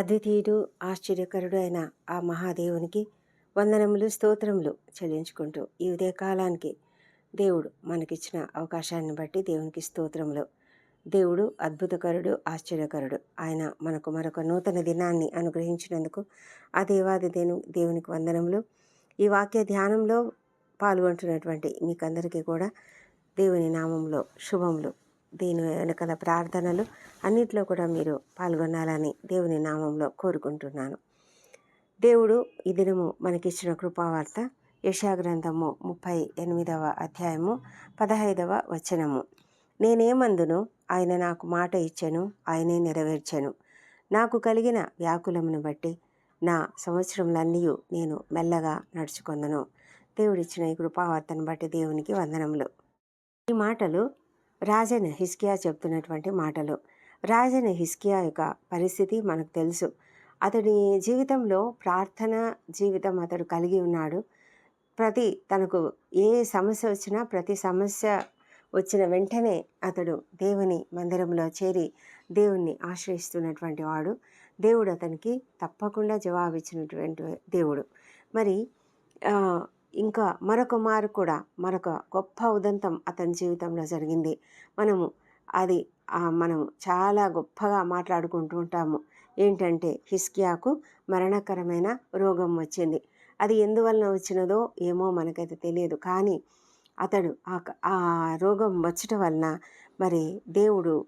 అద్వితీయుడు ఆశ్చర్యకరుడు అయిన ఆ మహాదేవునికి వందనములు స్తోత్రములు చెల్లించుకుంటూ ఈ ఉదయకాలానికి దేవుడు మనకిచ్చిన అవకాశాన్ని బట్టి దేవునికి స్తోత్రములు. దేవుడు అద్భుతకరుడు ఆశ్చర్యకరుడు. ఆయన మనకు మరొక నూతన దినాన్ని అనుగ్రహించినందుకు ఆ దేవాది దేను దేవునికి వందనములు. ఈ వాక్య ధ్యానంలో పాల్గొంటున్నటువంటి మీకందరికీ కూడా దేవుని నామంలో శుభములు. దీని వెనకల ప్రార్థనలు అన్నిట్లో కూడా మీరు పాల్గొనాలని దేవుని నామంలో కోరుకుంటున్నాను. దేవుడు ఈ దినము మనకిచ్చిన కృపావార్త యశాగ్రంథము ముప్పై ఎనిమిదవ అధ్యాయము పదహైదవ వచనము. నేనేమందును? ఆయన నాకు మాట ఇచ్చాను ఆయనే నెరవేర్చాను. నాకు కలిగిన వ్యాకులమును బట్టి నా సంవత్సరములన్నీ నేను మెల్లగా నడుచుకుందను. దేవుడిచ్చిన ఈ కృపావార్తను బట్టి దేవునికి వందనములు. ఈ మాటలు రాజన్ హిస్కియా చెప్తున్నటువంటి మాటలు. రాజైన హిస్కియా యొక్క పరిస్థితి మనకు తెలుసు. అతడి జీవితంలో ప్రార్థన జీవితం అతడు కలిగి ఉన్నాడు. ప్రతి తనకు ఏ సమస్య వచ్చినా ప్రతి సమస్య వచ్చిన వెంటనే అతడు దేవుని మందిరంలో చేరి దేవుణ్ణి ఆశ్రయిస్తున్నటువంటి వాడు. దేవుడు అతనికి తప్పకుండా జవాబిచ్చినటువంటి దేవుడు. మరి ఇంకా మరొక మారు కూడా మరొక గొప్ప ఉదంతం అతని జీవితంలో జరిగింది. మనము అది మనం చాలా గొప్పగా మాట్లాడుకుంటూ ఉంటాము. ఏంటంటే హిస్కియాకు మరణకరమైన రోగం వచ్చింది. అది ఎందువలన వచ్చినదో ఏమో మనకైతే తెలియదు. కానీ అతడు ఆ క- ఆ రోగం వచ్చటం వలన మరి దేవుడు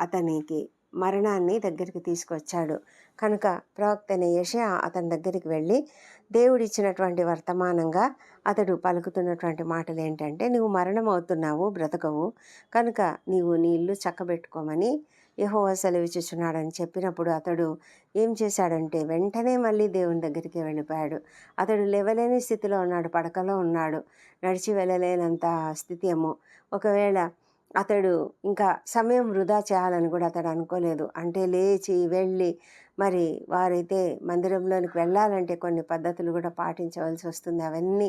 అతనికి మరణాన్ని దగ్గరికి తీసుకొచ్చాడు. కనుక ప్రవక్త యషయా అతని దగ్గరికి వెళ్ళి దేవుడిచ్చినటువంటి వర్తమానంగా అతడు పలుకుతున్నటువంటి మాటలు ఏంటంటే నువ్వు మరణం అవుతున్నావు బ్రతకవు. కనుక నీవు నీ ఇల్లు చక్కబెట్టుకోమని యెహోవా సెలవిచ్చుచున్నాడని చెప్పినప్పుడు అతడు ఏం చేశాడంటే వెంటనే మళ్ళీ దేవుని దగ్గరికి వెళ్ళిపోయాడు. అతడు లేవలేని స్థితిలో ఉన్నాడు పడకలో ఉన్నాడు. నడిచి వెళ్ళలేనంత స్థితి ఏమో. ఒకవేళ అతడు ఇంకా సమయం వృధా చేయాలని కూడా అతడు అనుకోలేదు. అంటే లేచి వెళ్ళి మరి వారైతే మందిరంలోనికి వెళ్ళాలంటే కొన్ని పద్ధతులు కూడా పాటించవలసి వస్తుంది. అవన్నీ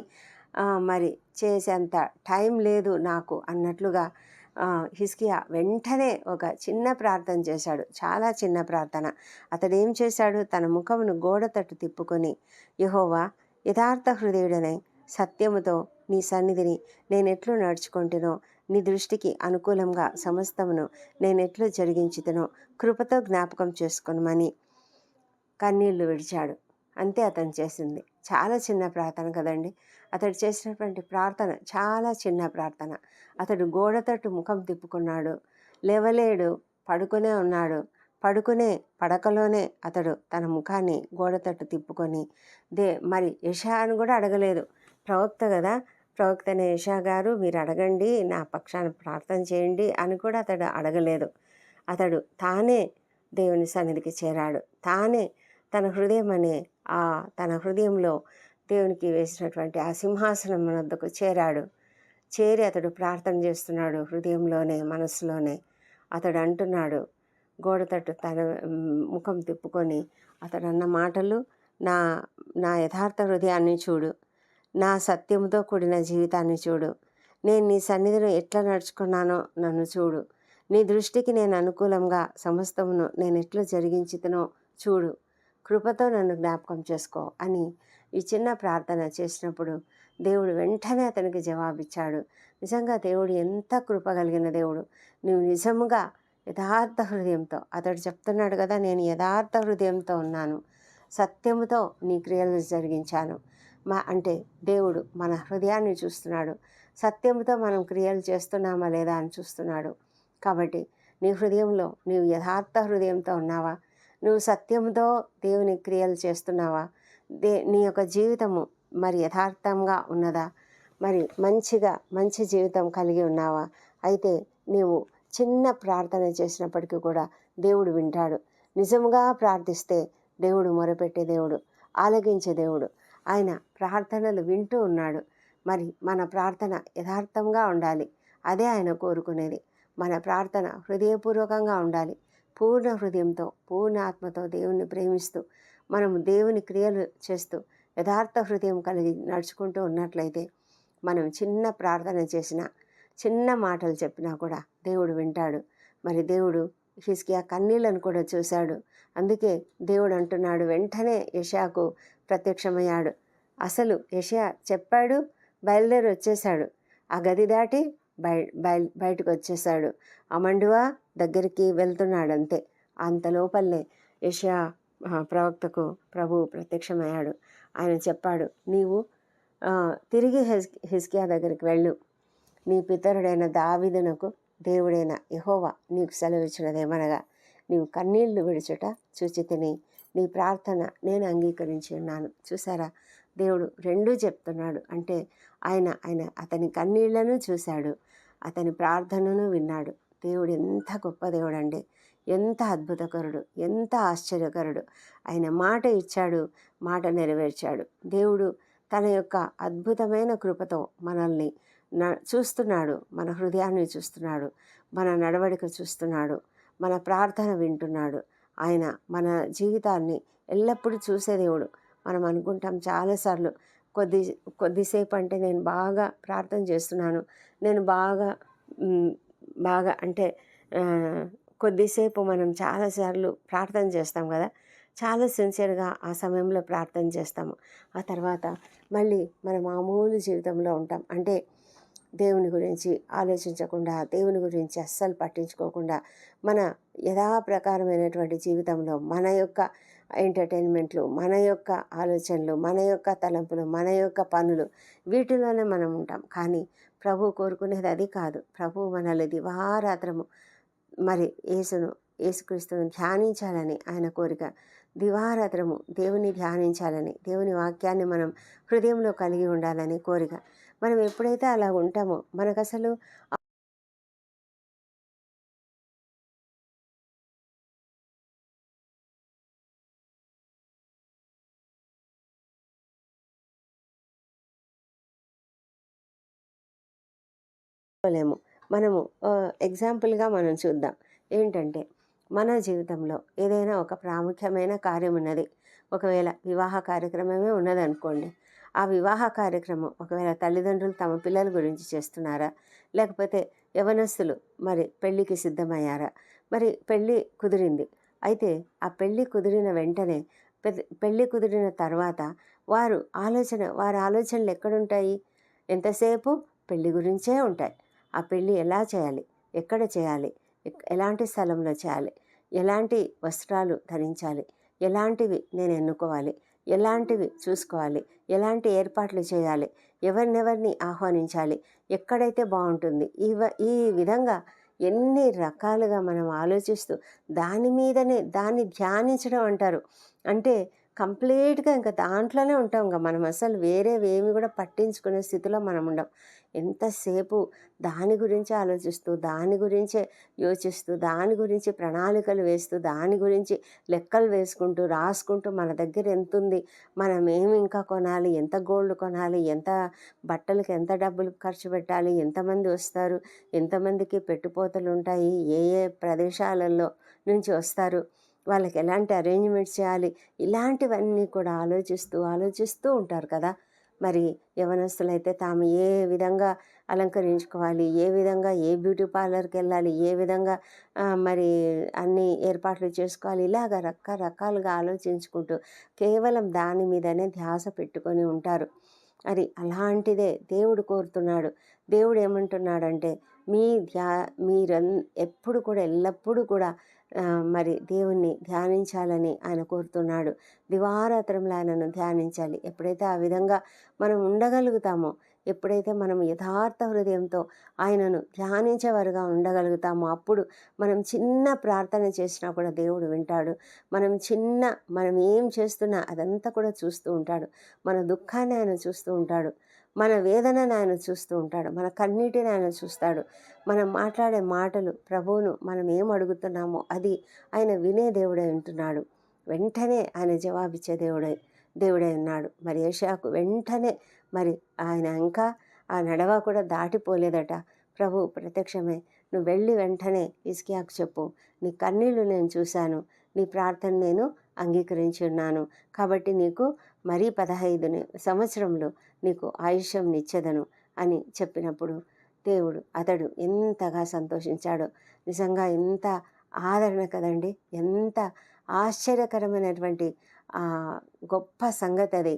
మరి చేసేంత టైం లేదు నాకు అన్నట్లుగా హిస్కియా వెంటనే ఒక చిన్న ప్రార్థన చేశాడు. చాలా చిన్న ప్రార్థన. అతడు ఏం చేశాడు? తన ముఖమును గోడ తట్టు తిప్పుకొని యహోవా యథార్థ హృదయుడనై సత్యముతో నీ సన్నిధిని నేనెట్లు నడుచుకుంటునో నీ దృష్టికి అనుకూలంగా సమస్తమును నేనెట్లు జరిగించుతనో కృపతో జ్ఞాపకం చేసుకొనమని కన్నీళ్ళు విడిచాడు. అంతే అతను చేసింది. చాలా చిన్న ప్రార్థన కదండి. అతడు చేసినటువంటి ప్రార్థన చాలా చిన్న ప్రార్థన. అతడు గోడతట్టు ముఖం తిప్పుకున్నాడు. లేవలేడు పడుకునే ఉన్నాడు. పడుకునే పడకలోనే అతడు తన ముఖాన్ని గోడతట్టు తిప్పుకొని దే మరి యషా అని కూడా అడగలేదు. ప్రవక్త కదా ప్రవక్తనే నేషా గారు మీరు అడగండి నా పక్షాన ప్రార్థన చేయండి అని కూడా అతడు అడగలేదు. అతడు తానే దేవుని సన్నిధికి చేరాడు. తానే తన హృదయం అనే ఆ తన హృదయంలో దేవునికి వేసినటువంటి ఆ సింహాసనం వద్దకు చేరాడు. చేరి అతడు ప్రార్థన చేస్తున్నాడు హృదయంలోనే మనసులోనే అతడు అంటున్నాడు గోడ తట్టు తన ముఖం తిప్పుకొని అతడు అన్న మాటలు నా నా యథార్థ హృదయాన్ని చూడు. నా సత్యముతో కూడిన జీవితాన్ని చూడు. నేను నీ సన్నిధిలో ఎట్లా నడుచుకున్నానో నన్ను చూడు. నీ దృష్టికి నేను అనుకూలంగా సమస్తమును నేను ఎట్లా జరిగించితనో చూడు. కృపతో నన్ను జ్ఞాపకం చేసుకో అని ఈ చిన్న ప్రార్థన చేసినప్పుడు దేవుడు వెంటనే అతనికి జవాబిచ్చాడు. నిజంగా దేవుడు ఎంత కృప కలిగిన దేవుడు. నువ్వు నిజముగా యథార్థ హృదయంతో అతడు చెప్తున్నాడు కదా నేను యథార్థ హృదయంతో ఉన్నాను. సత్యముతో నీ క్రియలు జరిగించాను. మా అంటే దేవుడు మన హృదయాన్ని చూస్తున్నాడు. సత్యంతో మనం క్రియలు చేస్తున్నామా లేదా అని చూస్తున్నాడు. కాబట్టి నీ హృదయంలో నీవు యథార్థ హృదయంతో ఉన్నావా? నువ్వు సత్యంతో దేవుని క్రియలు చేస్తున్నావా? దే నీ యొక్క జీవితము మరి యథార్థంగా ఉన్నదా? మరి మంచిగా మంచి జీవితం కలిగి ఉన్నావా? అయితే నీవు చిన్న ప్రార్థన చేసినప్పటికీ కూడా దేవుడు వింటాడు. నిజముగా ప్రార్థిస్తే దేవుడు మొరపెట్టే దేవుడు ఆలగించే దేవుడు. ఆయన ప్రార్థనలు వింటూ ఉన్నాడు. మరి మన ప్రార్థన యథార్థంగా ఉండాలి. అదే ఆయన కోరుకునేది. మన ప్రార్థన హృదయపూర్వకంగా ఉండాలి. పూర్ణ హృదయంతో పూర్ణ ఆత్మతో దేవుణ్ణి ప్రేమిస్తూ మనము దేవుని క్రియలు చేస్తూ యథార్థ హృదయం కలిగి నడుచుకుంటూ ఉన్నట్లయితే మనం చిన్న ప్రార్థన చేసినా చిన్న మాటలు చెప్పినా కూడా దేవుడు వింటాడు. మరి దేవుడు హిస్కియా కన్నీళ్ళను కూడా చూశాడు. అందుకే దేవుడు అంటున్నాడు వెంటనే యషాకు ప్రత్యక్షమయ్యాడు. అసలు యషయా చెప్పాడు? బయలుదేరి వచ్చేశాడు ఆ గది దాటి బయ బయ బయటకు వచ్చేశాడు అమండువా దగ్గరికి వెళ్తున్నాడు అంతే అంత లోపలనే యషయా ప్రవక్తకు ప్రభు ప్రత్యక్షమయ్యాడు. ఆయన చెప్పాడు నీవు తిరిగి హెస్ హిస్కియా దగ్గరికి వెళ్ళు. నీ పితరుడైన దావిదనకు దేవుడైన యహోవా నీకు సెలవిచ్చినదేమనగా నీవు కన్నీళ్ళు విడుచుట చూచి తిని నీ ప్రార్థన నేను అంగీకరించి ఉన్నాను. చూసారా? దేవుడు రెండూ చెప్తున్నాడు. అంటే ఆయన ఆయన అతని కన్నీళ్ళను చూశాడు. అతని ప్రార్థనను విన్నాడు. దేవుడు ఎంత గొప్ప దేవుడు అండి ఎంత అద్భుతకరుడు. ఎంత ఆశ్చర్యకరుడు. ఆయన మాట ఇచ్చాడు మాట నెరవేర్చాడు. దేవుడు తన యొక్క అద్భుతమైన కృపతో మనల్ని న చూస్తున్నాడు. మన హృదయాన్ని చూస్తున్నాడు. మన నడవడిక చూస్తున్నాడు. మన ప్రార్థన వింటున్నాడు. ఆయన మన జీవితాన్ని ఎల్లప్పుడూ చూసే దేవుడు. మనం అనుకుంటాం చాలాసార్లు కొద్ది కొద్దిసేపు అంటే నేను బాగా ప్రార్థన చేస్తున్నాను. నేను బాగా బాగా అంటే కొద్దిసేపు మనం చాలాసార్లు ప్రార్థన చేస్తాం కదా. చాలా సిన్సియర్గా ఆ సమయంలో ప్రార్థన చేస్తాము. ఆ తర్వాత మళ్ళీ మన మామూలు జీవితంలో ఉంటాం. అంటే దేవుని గురించి ఆలోచించకుండా దేవుని గురించి అస్సలు పట్టించుకోకుండా మన యథాప్రకారమైనటువంటి జీవితంలో మన యొక్క ఎంటర్టైన్మెంట్లు మన యొక్క ఆలోచనలు మన యొక్క తలంపులు మన యొక్క పనులు వీటిలోనే మనం ఉంటాం. కానీ ప్రభు కోరుకునేది అది కాదు. ప్రభు మనల్ని దివారాత్రము మరి యేసును యేసుక్రీస్తును ధ్యానించాలని ఆయన కోరిక. దివారాత్రము దేవుని ధ్యానించాలని దేవుని వాక్యాన్ని మనం హృదయంలో కలిగి ఉండాలని కోరిక. మనం ఎప్పుడైతే అలా ఉంటామో మనకు అసలు లేము. మనము ఎగ్జాంపుల్గా మనం చూద్దాం. ఏంటంటే మన జీవితంలో ఏదైనా ఒక ప్రాముఖ్యమైన కార్యం ఉన్నది ఒకవేళ వివాహ కార్యక్రమమే ఉన్నదనుకోండి ఆ వివాహ కార్యక్రమం ఒకవేళ తల్లిదండ్రులు తమ పిల్లల గురించి చేస్తున్నారా? లేకపోతే యవనస్తులు మరి పెళ్ళికి సిద్ధమయ్యారా? మరి పెళ్ళి కుదిరింది. అయితే ఆ పెళ్ళి కుదిరిన వెంటనే పెళ్ళి కుదిరిన తర్వాత వారు ఆలోచన వారి ఆలోచనలు ఎక్కడుంటాయి? ఎంతసేపు? పెళ్ళి గురించే ఉంటాయి. ఆ పెళ్ళి ఎలా చేయాలి? ఎక్కడ చేయాలి? ఎలాంటి స్థలంలో చేయాలి? ఎలాంటి వస్త్రాలు ధరించాలి? ఎలాంటివి నేను ఎన్నుకోవాలి? ఎలాంటివి చూసుకోవాలి? ఎలాంటి ఏర్పాట్లు చేయాలి? ఎవరినెవరిని ఆహ్వానించాలి? ఎక్కడైతే బాగుంటుంది? ఈ ఈ విధంగా ఎన్ని రకాలుగా మనం ఆలోచిస్తూ దాని మీదనే దాన్ని ధ్యానించడం అంటారు. అంటే కంప్లీట్గా ఇంకా దాంట్లోనే ఉంటాం ఇంకా మనం అసలు వేరేవేమి కూడా పట్టించుకునే స్థితిలో మనం ఉండం. ఎంతసేపు దాని గురించి ఆలోచిస్తూ దాని గురించే యోచిస్తూ దాని గురించి ప్రణాళికలు వేస్తూ దాని గురించి లెక్కలు వేసుకుంటూ రాసుకుంటూ మన దగ్గర ఎంత ఉంది మనం ఏమి ఇంకా కొనాలి? ఎంత గోల్డ్ కొనాలి? ఎంత బట్టలకు ఎంత డబ్బులు ఖర్చు పెట్టాలి? ఎంతమంది వస్తారు? ఎంతమందికి పెట్టుపోతలు ఉంటాయి? ఏ ఏ ప్రదేశాలలో నుంచి వస్తారు? వాళ్ళకి ఎలాంటి అరేంజ్మెంట్స్ చేయాలి? ఇలాంటివన్నీ కూడా ఆలోచిస్తూ ఆలోచిస్తూ ఉంటారు కదా. మరి యవనస్తులైతే తాము ఏ విధంగా అలంకరించుకోవాలి? ఏ విధంగా ఏ బ్యూటీ పార్లర్కి వెళ్ళాలి? ఏ విధంగా మరి అన్ని ఏర్పాట్లు చేసుకోవాలి? ఇలాగ రకరకాలుగా ఆలోచించుకుంటూ కేవలం దాని మీదనే ధ్యాస పెట్టుకొని ఉంటారు. మరి అలాంటిదే దేవుడు కోరుతున్నాడు. దేవుడు ఏమంటున్నాడంటే మీ ధ్యా మీరన్ ఎప్పుడు కూడా ఎల్లప్పుడూ కూడా మరి దేవుణ్ణి ధ్యానించాలని ఆయన కోరుతున్నాడు. దివారాత్రంలో ఆయనను ధ్యానించాలి. ఎప్పుడైతే ఆ విధంగా మనం ఉండగలుగుతామో ఎప్పుడైతే మనం యథార్థ హృదయంతో ఆయనను ధ్యానించేవారుగా ఉండగలుగుతామో అప్పుడు మనం చిన్న ప్రార్థన చేసినా కూడా దేవుడు వింటాడు. మనం చిన్న మనం ఏం చేస్తున్నా అదంతా కూడా చూస్తూ ఉంటాడు. మన దుఃఖాన్ని ఆయన చూస్తూ ఉంటాడు. మన వేదనను ఆయన చూస్తూ ఉంటాడు. మన కన్నీటిని ఆయన చూస్తాడు. మనం మాట్లాడే మాటలు ప్రభువును మనం ఏం అడుగుతున్నామో అది ఆయన వినే దేవుడై ఉంటున్నాడు. వెంటనే ఆయన జవాబిచ్చే దేవుడై దేవుడై ఉన్నాడు. మరి ఏషియాకు వెంటనే మరి ఆయన ఇంకా ఆ నడవ కూడా దాటిపోలేదట. ప్రభు ప్రత్యక్షమే నువ్వు వెళ్ళి వెంటనే ఇస్కియాకు చెప్పు. నీ కన్నీళ్ళు నేను చూశాను. నీ ప్రార్థన నేను అంగీకరించి ఉన్నాను. కాబట్టి నీకు మరీ పదహైదు సంవత్సరంలో నీకు ఆయుష్యం నిచ్చెదను అని చెప్పినప్పుడు దేవుడు అతడు ఎంతగా సంతోషించాడో. నిజంగా ఎంత ఆదరణ కదండి. ఎంత ఆశ్చర్యకరమైనటువంటి ఆ, గొప్ప సంగతి అది.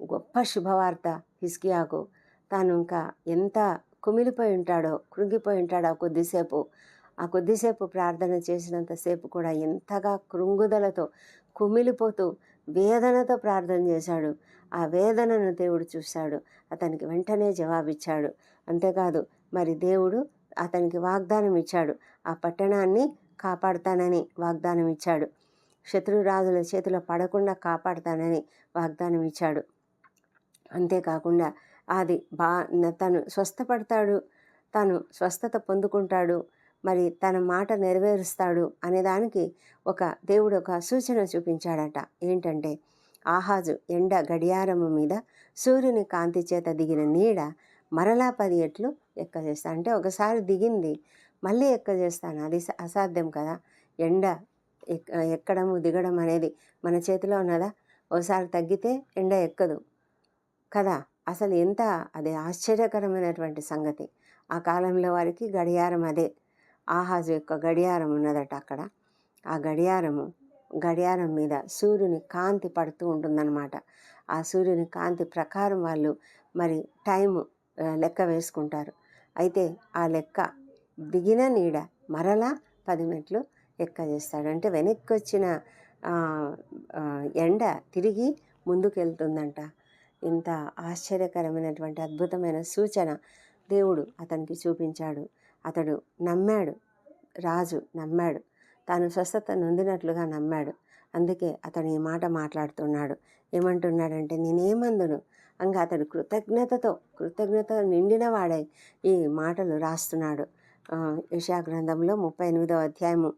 గొప్ప శుభవార్త హిస్కియాకు తాను ఇంకా ఎంత కుమిలిపోయి ఉంటాడో కృంగిపోయి ఉంటాడో ఆ కొద్దిసేపు. ఆ కొద్దిసేపు ప్రార్థన చేసినంతసేపు కూడా ఎంతగా కృంగుదలతో కుమిలిపోతూ వేదనతో ప్రార్థన చేశాడు. ఆ వేదనను దేవుడు చూశాడు. అతనికి వెంటనే జవాబిచ్చాడు. అంతేకాదు మరి దేవుడు అతనికి వాగ్దానం ఇచ్చాడు ఆ పట్టణాన్ని కాపాడుతానని వాగ్దానం ఇచ్చాడు శత్రురాజుల చేతిలో పడకుండా కాపాడుతానని వాగ్దానం ఇచ్చాడు అంతేకాకుండా అది బా తను స్వస్థపడతాడు. తను స్వస్థత పొందుకుంటాడు. మరి తన మాట నెరవేరుస్తాడు అనే దానికి ఒక దేవుడు ఒక సూచన చూపించాడట. ఏంటంటే ఆహాజు ఎండ గడియారము మీద సూర్యుని కాంతి చేత దిగిన నీడ మరలా పది ఎట్లు ఎక్క చేస్తాను అంటే ఒకసారి దిగింది మళ్ళీ ఎక్క చేస్తాను అది అసాధ్యం కదా. ఎండ ఎక్- ఎక్కడము దిగడం అనేది మన చేతిలో ఉన్నదా? ఓసారి తగ్గితే ఎండ ఎక్కదు కదా. అసలు ఎంత అది ఆశ్చర్యకరమైనటువంటి సంగతి. ఆ కాలంలో వారికి గడియారం అదే. ఆహాజు యొక్క గడియారం ఉన్నదట అక్కడ. ఆ గడియారము గడియారం మీద సూర్యుని కాంతి పడుతూ ఉంటుందన్నమాట. ఆ సూర్యుని కాంతి ప్రకారం వాళ్ళు మరి టైము లెక్క వేసుకుంటారు. అయితే ఆ లెక్క దిగిన నీడ మరలా పది మెట్లు ఎక్క చేస్తాడు. అంటే వెనక్కి వచ్చిన ఎండ తిరిగి ముందుకు వెళ్తుందంట ఇంత ఆశ్చర్యకరమైనటువంటి అద్భుతమైన సూచన దేవుడు అతనికి చూపించాడు. అతడు నమ్మాడు. రాజు నమ్మాడు. తాను స్వస్థత నొందినట్లుగా నమ్మాడు. అందుకే అతను ఈ మాట మాట్లాడుతున్నాడు. ఏమంటున్నాడంటే నేనేమందును? అంగా అతడు కృతజ్ఞతతో కృతజ్ఞత నిండిన వాడై ఈ మాటలు రాస్తున్నాడు. ఆ, గ్రంథంలో ముప్పై ఎనిమిదవ అధ్యాయము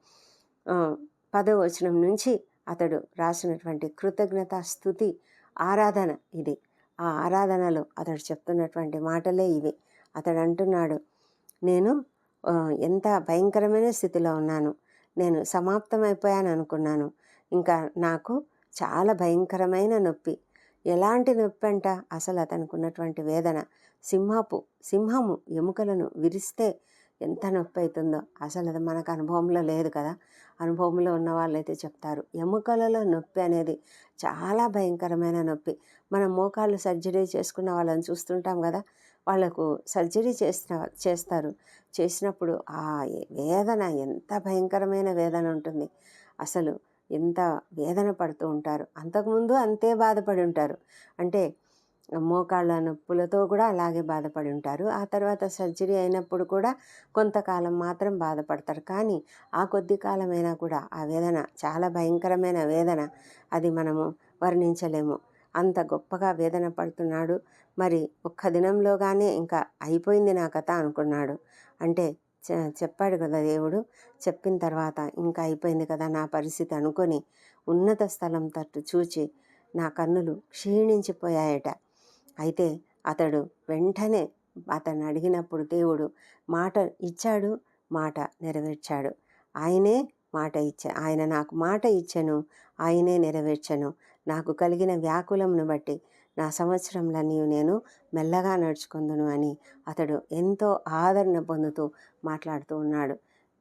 ఆ, పదవ వచనం నుంచి అతడు రాసినటువంటి కృతజ్ఞత స్థుతి ఆరాధన ఇది. ఆ ఆరాధనలో అతడు చెప్తున్నటువంటి మాటలే ఇవి. అతడు అంటున్నాడు నేను ఎంత భయంకరమైన స్థితిలో ఉన్నాను. నేను సమాప్తమైపోయాను అనుకున్నాను ఇంకా నాకు చాలా భయంకరమైన నొప్పి. ఎలాంటి నొప్పి అంట అసలు అతనికి ఉన్నటువంటి వేదన. సింహపు సింహము ఎముకలను విరిస్తే ఎంత నొప్పి అవుతుందో అసలు అది మనకు అనుభవంలో లేదు కదా. అనుభవంలో ఉన్న వాళ్ళైతే చెప్తారు. ఎముకలలో నొప్పి అనేది చాలా భయంకరమైన నొప్పి. మనం మోకాళ్ళు సర్జరీ చేసుకున్న వాళ్ళని చూస్తుంటాం కదా. వాళ్ళకు సర్జరీ చేసిన చేస్తారు. చేసినప్పుడు ఆ వేదన ఎంత భయంకరమైన వేదన ఉంటుంది. అసలు ఎంత వేదన పడుతూ ఉంటారు. అంతకుముందు అంతే బాధపడి ఉంటారు. అంటే మోకాళ్ళ నొప్పులతో కూడా అలాగే బాధపడి ఉంటారు. ఆ తర్వాత సర్జరీ అయినప్పుడు కూడా కొంతకాలం మాత్రం బాధపడతారు. కానీ ఆ కొద్ది కాలమైనా కూడా ఆ వేదన చాలా భయంకరమైన వేదన అది మనము వర్ణించలేము. అంత గొప్పగా వేదన పడుతున్నాడు. మరి ఒక్క దినంలోగానే ఇంకా అయిపోయింది నా కథ అనుకున్నాడు. అంటే చెప్పాడు కదా దేవుడు చెప్పిన తర్వాత ఇంకా అయిపోయింది కదా నా పరిస్థితి అనుకొని ఉన్నత స్థలం తట్టు చూచి నా కన్నులు క్షీణించిపోయాయట. అయితే అతడు వెంటనే అతను అడిగినప్పుడు దేవుడు మాట ఇచ్చాడు మాట నెరవేర్చాడు. ఆయనే మాట ఇచ్చా ఆయన నాకు మాట ఇచ్చాను ఆయనే నెరవేర్చను. నాకు కలిగిన వ్యాకులమును బట్టి నా సంవత్సరంలన్నీ నేను మెల్లగా నడుచుకుందును అని అతడు ఎంతో ఆదరణ పొందుతూ మాట్లాడుతూ ఉన్నాడు.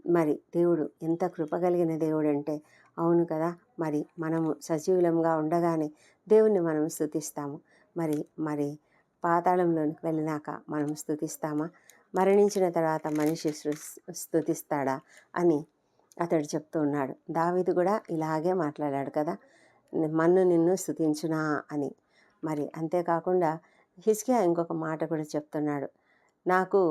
మరి దేవుడు ఎంత కృప కలిగిన దేవుడు అంటే అవును కదా మరి మనము సజీవులంగా ఉండగానే దేవుణ్ణి మనం స్థుతిస్తాము. మరి మరి పాతాళంలోనికి వెళ్ళినాక మనం స్థుతిస్తామా? మరణించిన తర్వాత మనిషి స్థుతిస్తాడా అని అతడు చెప్తూ ఉన్నాడు. దావిది కూడా ఇలాగే మాట్లాడాడు కదా. మన్ను నిన్ను స్థుతించునా అని. మరి అంతేకాకుండా హిస్కియా ఇంకొక మాట కూడా చెప్తున్నాడు. నాకు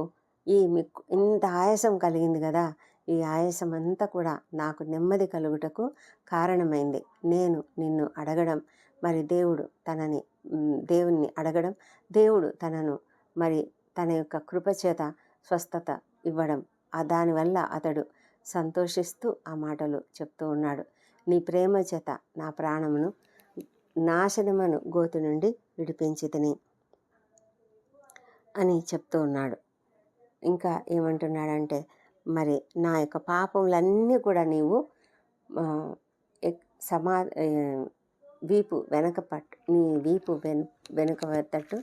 ఈ మీకు ఇంత ఆయాసం కలిగింది కదా ఈ ఆయాసం అంతా కూడా నాకు నెమ్మది కలుగుటకు కారణమైంది. నేను నిన్ను అడగడం మరి దేవుడు తనని దేవుణ్ణి అడగడం దేవుడు తనను మరి తన యొక్క కృపచేత స్వస్థత ఇవ్వడం ఆ దానివల్ల అతడు సంతోషిస్తూ ఆ మాటలు చెప్తూ ఉన్నాడు. నీ ప్రేమ చేత నా ప్రాణమును నాశనమను గోతు నుండి విడిపించితిని అని చెప్తూ ఉన్నాడు. ఇంకా ఏమంటున్నాడంటే మరి నా యొక్క పాపములన్నీ కూడా నీవు ఎక్- సమా వీపు వెనక పట్టు నీ వీపు వెను వెనుక తట్టు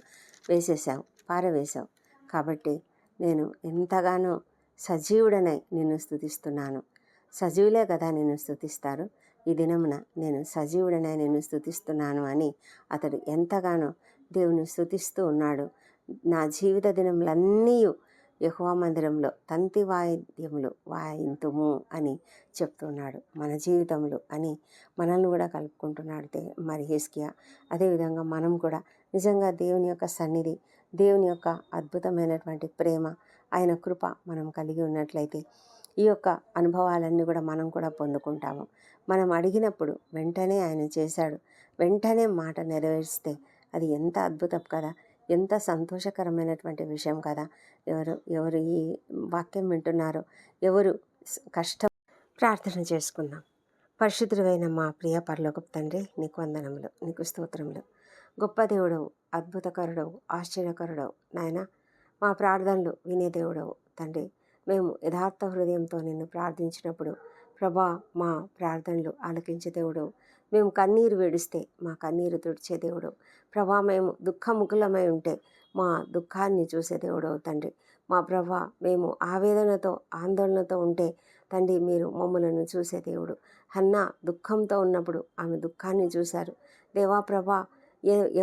వేసేసావు పారవేశావు. కాబట్టి నేను ఎంతగానో సజీవుడనై నిన్ను స్థుతిస్తున్నాను సజీవులే కదా నిన్ను స్థుతిస్తారు ఈ దినమున నేను సజీవుడనే నేను స్థుతిస్తున్నాను అని అతడు ఎంతగానో దేవుని స్థుతిస్తూ ఉన్నాడు. నా జీవిత దినములన్నీ యెహోవా మందిరంలో తంతి వాయిద్యములు వాయింతుము అని చెప్తున్నాడు. మన జీవితంలో అని మనల్ని కూడా కలుపుకుంటున్నాడు దే- మరి హిస్కియా అదేవిధంగా మనం కూడా నిజంగా దేవుని యొక్క సన్నిధి దేవుని యొక్క అద్భుతమైనటువంటి ప్రేమ ఆయన కృప మనం కలిగి ఉన్నట్లయితే ఈ యొక్క అనుభవాలన్నీ కూడా మనం కూడా పొందుకుంటాము. మనం అడిగినప్పుడు వెంటనే ఆయన చేశాడు. వెంటనే మాట నెరవేరిస్తే అది ఎంత అద్భుతం కదా! ఎంత సంతోషకరమైనటువంటి విషయం కదా! ఎవరు ఎవరు ఈ వాక్యం వింటున్నారో ఎవరు కష్టం ప్రార్థన చేసుకుందాం. పరిశుద్ధుడైన మా ప్రియ పరలోకపు తండ్రి నీకు వందనములు నీకు స్తోత్రములు. గొప్ప దేవుడవు అద్భుతకరుడవు ఆశ్చర్యకరుడవు నాయన. మా ప్రార్థనలు వినే దేవుడవు తండ్రి. మేము యథార్థ హృదయంతో నిన్ను ప్రార్థించినప్పుడు ప్రభా మా ప్రార్థనలు ఆలకించే దేవుడు. మేము కన్నీరు విడిస్తే మా కన్నీరు తుడిచే దేవుడు. ప్రభా మేము దుఃఖముఖులమై ఉంటే మా దుఃఖాన్ని చూసే దేవుడు తండ్రి. మా ప్రభా మేము ఆవేదనతో ఆందోళనతో ఉంటే తండ్రి మీరు మమ్మలను చూసే దేవుడు. హన్న దుఃఖంతో ఉన్నప్పుడు ఆమె దుఃఖాన్ని చూశారు. దేవా ప్రభా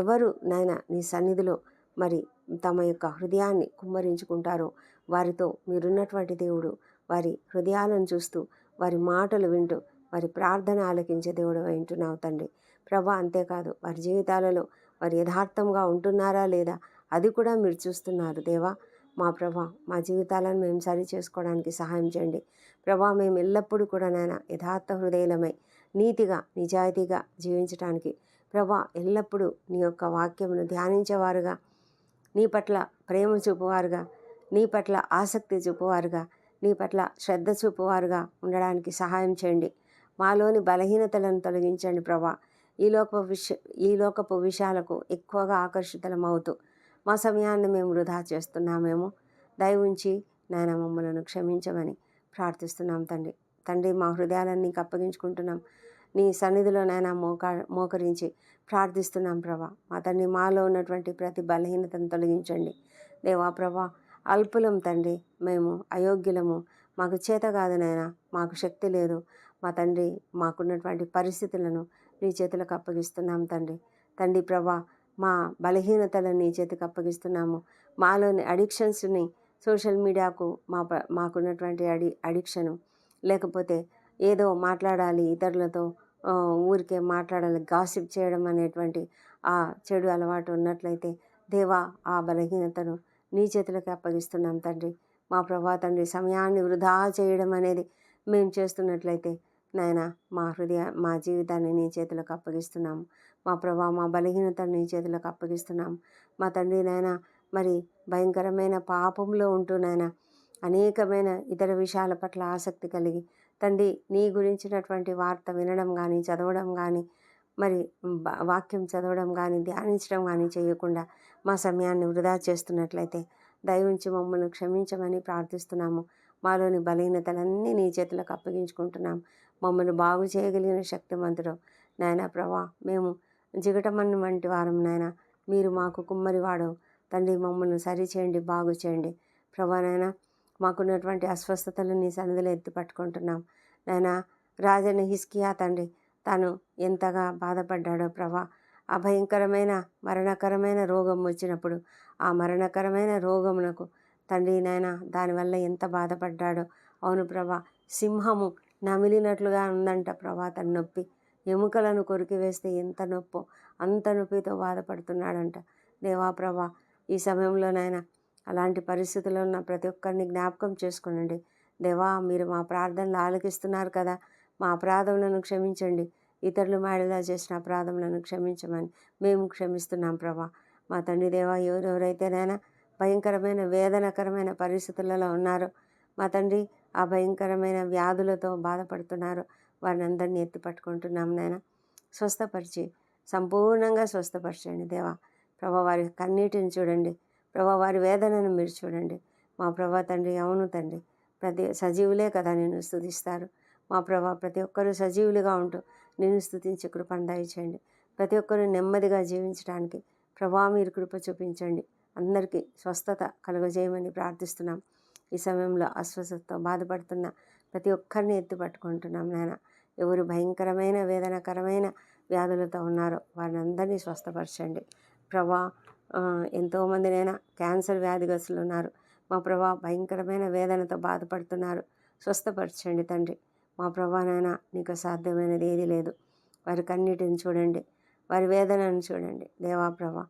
ఎవరు నాయన నీ సన్నిధిలో మరి తమ యొక్క హృదయాన్ని కుమ్మరించుకుంటారో వారితో మీరున్నటువంటి దేవుడు. వారి హృదయాలను చూస్తూ వారి మాటలు వింటూ వారి ప్రార్థన ఆలకించే దేవుడు వింటున్నావు తండ్రి. ప్రభా అంతేకాదు వారి జీవితాలలో వారు యథార్థంగా ఉంటున్నారా లేదా అది కూడా మీరు చూస్తున్నారు దేవా. మా ప్రభా మా జీవితాలను మేము సరి చేసుకోవడానికి సహాయం చేయండి. ప్రభా మేము ఎల్లప్పుడూ కూడా నాయన యథార్థ హృదయలమై నీతిగా నిజాయితీగా జీవించడానికి ప్రభా ఎల్లప్పుడూ నీ యొక్క వాక్యమును ధ్యానించేవారుగా నీ పట్ల ప్రేమ చూపువారుగా నీ పట్ల ఆసక్తి చూపువారుగా నీ పట్ల శ్రద్ధ చూపువారుగా ఉండడానికి సహాయం చేయండి. మాలోని బలహీనతలను తొలగించండి ప్రభా. ఈ లోకపు విష ఈ లోకపు విషయాలకు ఎక్కువగా ఆకర్షితలమవుతూ మా సమయాన్ని మేము వృధా చేస్తున్నామేమో. దయవుంచి నాయన మమ్మలను క్షమించమని ప్రార్థిస్తున్నాం తండ్రి. తండ్రి మా హృదయాలను నీకు అప్పగించుకుంటున్నాం. నీ సన్నిధిలో నాయన మోకా మోకరించి ప్రార్థిస్తున్నాం ప్రభా. మా తండ్రి మాలో ఉన్నటువంటి ప్రతి బలహీనతను తొలగించండి. దేవా ప్రభా అల్పులం తండ్రి మేము అయోగ్యులము. మాకు చేత కాదు నాయన మాకు శక్తి లేదు. మా తండ్రి మాకున్నటువంటి పరిస్థితులను నీ చేతులకు అప్పగిస్తున్నాం తండ్రి. తండ్రి ప్రభా మా బలహీనతలను నీ చేతికి అప్పగిస్తున్నాము. మాలోని అడిక్షన్స్ని సోషల్ మీడియాకు మా మాకున్నటువంటి అడి అడిక్షను. లేకపోతే ఏదో మాట్లాడాలి ఇతరులతో ఊరికే మాట్లాడాలి గాసిప్ చేయడం అనేటువంటి ఆ చెడు అలవాటు ఉన్నట్లయితే దేవా ఆ బలహీనతను నీ చేతులకు అప్పగిస్తున్నాం తండ్రి. మా ప్రభా తండ్రి సమయాన్ని వృధా చేయడం అనేది మేము చేస్తున్నట్లయితే నాయన మా హృదయ మా జీవితాన్ని నీ చేతులకు అప్పగిస్తున్నాం. మా ప్రభా మా బలహీనతను నీ చేతులకు అప్పగిస్తున్నాం. మా తండ్రి నాయన మరి భయంకరమైన పాపంలో ఉంటూ నాయన అనేకమైన ఇతర విషయాల పట్ల ఆసక్తి కలిగి తండ్రి నీ గురించినటువంటి వార్త వినడం కానీ చదవడం కానీ మరి వాక్యం చదవడం కానీ ధ్యానించడం కానీ చేయకుండా మా సమయాన్ని వృధా చేస్తున్నట్లయితే దయవుంచి మమ్మల్ని క్షమించమని ప్రార్థిస్తున్నాము. మాలోని బలహీనతలన్నీ నీ చేతులకు అప్పగించుకుంటున్నాం మమ్మల్ని బాగు చేయగలిగిన శక్తిమంతుడు నాయన ప్రభా మేము జిగటమన్ను వంటి వారం నాయన. మీరు మాకు కుమ్మరివాడు. తండ్రి మమ్మల్ని సరిచేయండి బాగు చేయండి. ప్రభా నాయన మాకున్నటువంటి అస్వస్థతలు నీ సన్నిధిలో ఎత్తి పట్టుకుంటున్నాం నాయన రాజని హిస్కియా తండ్రి తాను ఎంతగా బాధపడ్డాడో ప్రభా. ఆ భయంకరమైన మరణకరమైన రోగం వచ్చినప్పుడు ఆ మరణకరమైన రోగమునకు తండ్రి నాయన దానివల్ల ఎంత బాధపడ్డాడో. అవును ప్రభా సింహము నమిలినట్లుగా ఉందంట ప్రభా తన నొప్పి. ఎముకలను కొరికి వేస్తే ఎంత నొప్పో అంత నొప్పితో బాధపడుతున్నాడంట. దేవా ప్రభా ఈ సమయంలోనైనా అలాంటి పరిస్థితుల్లో ఉన్న ప్రతి ఒక్కరిని జ్ఞాపకం చేసుకోనండి. దేవా మీరు మా ప్రార్థనలు ఆలకిస్తున్నారు కదా మా అపరాధములను క్షమించండి. ఇతరులు మాడిలా చేసిన అపరాధములను క్షమించమని మేము క్షమిస్తున్నాం ప్రభా. మా తండ్రి దేవా ఎవరెవరైతేనైనా భయంకరమైన వేదనకరమైన పరిస్థితులలో ఉన్నారో మా తండ్రి ఆ భయంకరమైన వ్యాధులతో బాధపడుతున్నారు వారిని అందరినీ ఎత్తి పట్టుకుంటున్నాం నాయన. స్వస్థపరిచి సంపూర్ణంగా స్వస్థపరచండి దేవా. ప్రభా వారి కన్నీటిని చూడండి. ప్రభా వారి వేదనను మీరు చూడండి. మా ప్రభా తండ్రి అవును తండ్రి. ప్రతి సజీవులే కదా నేను స్థుతిస్తారు మా ప్రభా ప్రతి ఒక్కరూ సజీవులుగా ఉంటూ నేను స్థుతించి కృపను దయచేయండి. ప్రతి ఒక్కరూ నెమ్మదిగా జీవించడానికి ప్రభా మీరు కృప చూపించండి. అందరికీ స్వస్థత కలుగజేయమని ప్రార్థిస్తున్నాం. ఈ సమయంలో అస్వస్థతతో బాధపడుతున్న ప్రతి ఒక్కరిని ఎత్తి పట్టుకుంటున్నాం నాయన. ఎవరు భయంకరమైన వేదనకరమైన వ్యాధులతో ఉన్నారో వారిని అందరినీ స్వస్థపరచండి. ప్రభా ఎంతోమందినైనా క్యాన్సర్ వ్యాధిగ్రస్తులు ఉన్నారు మా ప్రభా భయంకరమైన వేదనతో బాధపడుతున్నారు. స్వస్థపరచండి తండ్రి. మా ప్రభానైనా నీకు సాధ్యమైనది ఏది లేదు. వారి కన్నిటిని చూడండి వారి వేదనను చూడండి. దేవా ప్రభా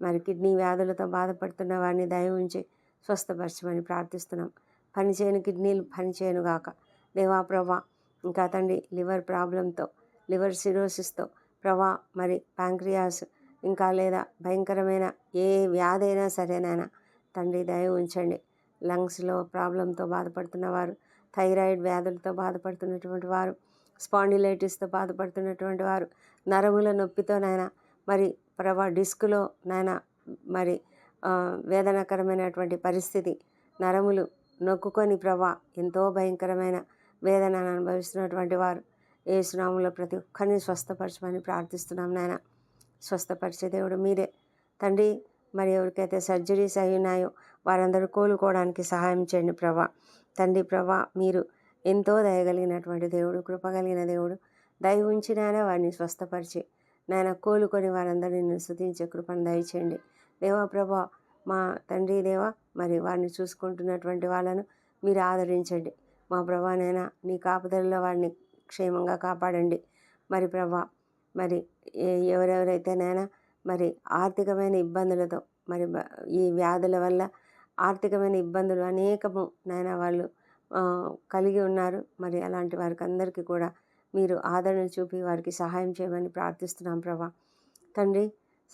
మరి కిడ్నీ వ్యాధులతో బాధపడుతున్న వారిని దయ ఉంచి స్వస్థపరచమని ప్రార్థిస్తున్నాం. పనిచేయని కిడ్నీలు పనిచేయను గాక. దేవా ప్రభా ఇంకా తండ్రి లివర్ ప్రాబ్లంతో లివర్ సిరోసిస్తో ప్రభా మరి ప్యాంక్రియాస్ ఇంకా లేదా భయంకరమైన ఏ వ్యాధైనా సరేనైనా తండ్రి దయ ఉంచండి లంగ్స్లో ప్రాబ్లంతో బాధపడుతున్న వారు థైరాయిడ్ వ్యాధులతో బాధపడుతున్నటువంటి వారు స్పాండిలైటిస్తో బాధపడుతున్నటువంటి వారు నరముల నొప్పితోనైనా మరి ప్రభా డిస్కులో నైనా మరి వేదనకరమైనటువంటి పరిస్థితి నరములు నొక్కుకొని ప్రభా ఎంతో భయంకరమైన వేదనను అనుభవిస్తున్నటువంటి వారు ఏ స్నామంలో ప్రతి ఒక్కరిని స్వస్థపరచమని ప్రార్థిస్తున్నాం నాయన. స్వస్థపరిచే దేవుడు మీరే. తండ్రి మరి ఎవరికైతే సర్జరీస్ అయి ఉన్నాయో వారందరూ కోలుకోవడానికి సహాయం చేయండి ప్రభా. తండ్రి ప్రభా మీరు ఎంతో దయగలిగినటువంటి దేవుడు కృప కలిగిన దేవుడు. దయ ఉంచి నాయన వారిని స్వస్థపరిచి నాయన కోలుకొని వారందరినీ నిన్ను కృపను దయచేయండి. దేవా ప్రభా మా తండ్రి దేవా మరి వారిని చూసుకుంటున్నటువంటి వాళ్ళను మీరు ఆదరించండి. మా ప్రభానైనా నీ కాపుదలలో వారిని క్షేమంగా కాపాడండి. మరి ప్రభా మరి ఎవరెవరైతేనైనా మరి ఆర్థికమైన ఇబ్బందులతో మరి ఈ వ్యాధుల వల్ల ఆర్థికమైన ఇబ్బందులు అనేకము నాయన వాళ్ళు కలిగి ఉన్నారు. మరి అలాంటి వారికి అందరికీ కూడా మీరు ఆదరణ చూపి వారికి సహాయం చేయమని ప్రార్థిస్తున్నాం ప్రభా. తండ్రి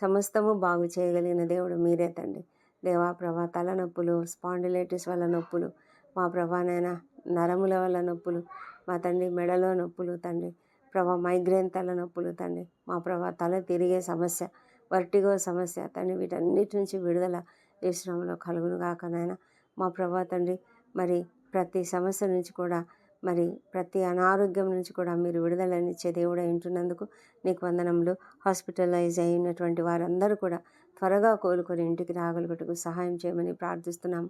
సమస్తము బాగు చేయగలిగిన దేవుడు మీరే తండ్రి. దేవా ప్రభా తలనొప్పులు స్పాండిలైటిస్ వల్ల నొప్పులు మా ప్రభానైనా నరముల వల్ల నొప్పులు మా తండ్రి మెడలో నొప్పులు తండ్రి ప్రభా మైగ్రేన్ తల నొప్పులు తండ్రి మా ప్రభా తల తిరిగే సమస్య వర్టిగో సమస్య తండ్రి వీటన్నిటి నుంచి విడుదల ఈ శ్రమలో కలుగును గాక నాయన. మా ప్రభా తండ్రి మరి ప్రతి సమస్య నుంచి కూడా మరి ప్రతి అనారోగ్యం నుంచి కూడా మీరు విడుదలనిచ్చే దేవుడు ఉంటున్నందుకు నీకు వందనములు. హాస్పిటలైజ్ అయినటువంటి వారందరూ కూడా త్వరగా కోలుకొని ఇంటికి రాగలుగుటకు సహాయం చేయమని ప్రార్థిస్తున్నాం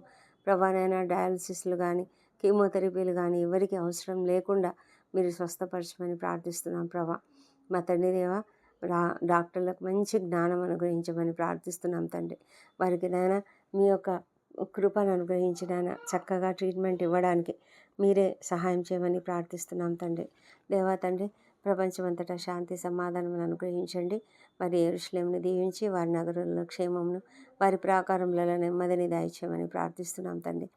ప్రభానైనా డయాలసిస్లు కానీ కీమోథెరపీలు కానీ ఎవరికి అవసరం లేకుండా మీరు స్వస్థపరచమని ప్రార్థిస్తున్నాం ప్రభా. మా తండ్రి దేవా డాక్టర్లకు మంచి జ్ఞానం అనుగ్రహించమని ప్రార్థిస్తున్నాం తండ్రి. వారికి నాయన మీ యొక్క కృపను అనుగ్రహించి నాయన చక్కగా ట్రీట్మెంట్ ఇవ్వడానికి మీరే సహాయం చేయమని ప్రార్థిస్తున్నాం తండ్రి. దేవా తండ్రి ప్రపంచమంతటా శాంతి సమాధానమును అనుగ్రహించండి. వారి ఏరుశ్లేమును దీవించి వారి నగరంలో క్షేమమును వారి ప్రాకారములలో నెమ్మదిని దయచేయమని ప్రార్థిస్తున్నాం తండ్రి.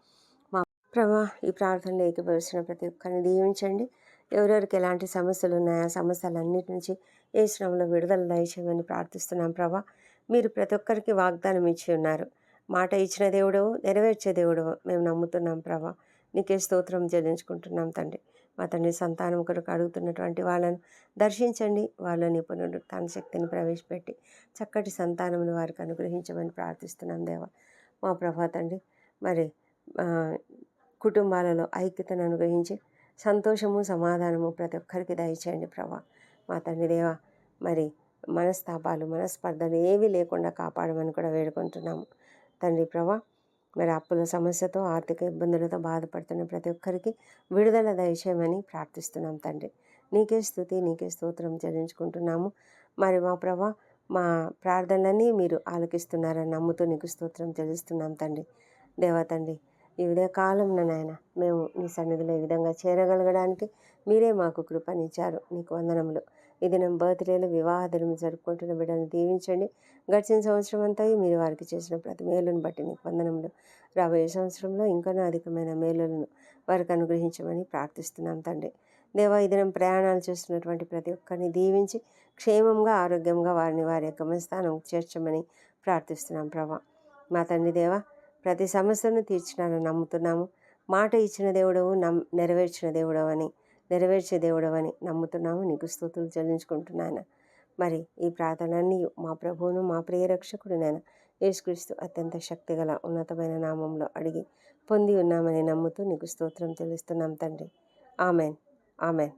మా ప్రభా ఈ ప్రార్థనలో ఏకీభవిస్తున్న ప్రతి ఒక్కరిని దీవించండి. ఎవరెవరికి ఎలాంటి సమస్యలు ఉన్నాయో ఆ సమస్యలన్నిటి నుంచి ఏ శ్రమలో విడుదల దయచేయమని ప్రార్థిస్తున్నాం ప్రభా. మీరు ప్రతి ఒక్కరికి వాగ్దానం ఇచ్చి ఉన్నారు. మాట ఇచ్చిన దేవుడు నెరవేర్చే దేవుడు మేము నమ్ముతున్నాం ప్రభా. నీకే స్తోత్రం చెల్లించుకుంటున్నాం తండ్రి. మా తండ్రి సంతానం కొరకు అడుగుతున్నటువంటి వాళ్ళను దర్శించండి. వాళ్ళ నిపుణుడు తన శక్తిని ప్రవేశపెట్టి చక్కటి సంతానమును వారికి అనుగ్రహించమని ప్రార్థిస్తున్నాం దేవ. మా ప్రభా తండ్రి మరి కుటుంబాలలో ఐక్యతను అనుగ్రహించి సంతోషము సమాధానము ప్రతి ఒక్కరికి దయచేయండి ప్రభా. మా తండ్రి దేవా మరి మనస్తాపాలు మనస్పర్ధలు ఏవి లేకుండా కాపాడమని కూడా వేడుకుంటున్నాము. తండ్రి ప్రభా మరి అప్పుల సమస్యతో ఆర్థిక ఇబ్బందులతో బాధపడుతున్న ప్రతి ఒక్కరికి విడుదల దయచేయమని ప్రార్థిస్తున్నాం తండ్రి. నీకే స్థుతి నీకే స్తోత్రం చెల్లించుకుంటున్నాము. మరి మా ప్రభా మా ప్రార్థనలన్నీ మీరు ఆలకిస్తున్నారని నమ్ముతూ నీకు స్తోత్రం చెల్లిస్తున్నాం తండ్రి. దేవా తండ్రి ఈ ఉదయ కాలంలో నాయన. మేము నీ సన్నిధిలో ఈ విధంగా చేరగలగడానికి మీరే మాకు కృపనిచ్చారు. నీకు వందనములు. ఇది నేను బర్త్డేలు వివాహ దినం జరుపుకుంటున్న బిడ్డను దీవించండి. గడిచిన సంవత్సరం అంతా మీరు వారికి చేసిన ప్రతి మేలును బట్టి నీకు వందనములు. రాబోయే సంవత్సరంలో ఇంకనూ అధికమైన మేలులను వారికి అనుగ్రహించమని ప్రార్థిస్తున్నాం తండ్రి. దేవా ఈ దినం ప్రయాణాలు చేస్తున్నటువంటి ప్రతి ఒక్కరిని దీవించి క్షేమంగా ఆరోగ్యంగా వారిని వారి యొక్క గమ్యస్థానం చేర్చమని ప్రార్థిస్తున్నాం ప్రభా. మా తండ్రి దేవా ప్రతి సమస్యను తీర్చినాను నమ్ముతున్నాము. మాట ఇచ్చిన దేవుడవు నమ్ నెరవేర్చిన దేవుడవని నెరవేర్చే దేవుడవని నమ్ముతున్నాము. నీకు స్థుతులు చెల్లించుకుంటున్నాను మరి ఈ ప్రార్థనలన్నీ మా ప్రభువును మా ప్రియ రక్షకుడు నేను యేసుక్రీస్తు అత్యంత శక్తిగల ఉన్నతమైన నామంలో అడిగి పొంది ఉన్నామని నమ్ముతూ నీకు స్తోత్రం చెల్లిస్తున్నాం తండ్రి. ఆమెన్. ఆమెన్.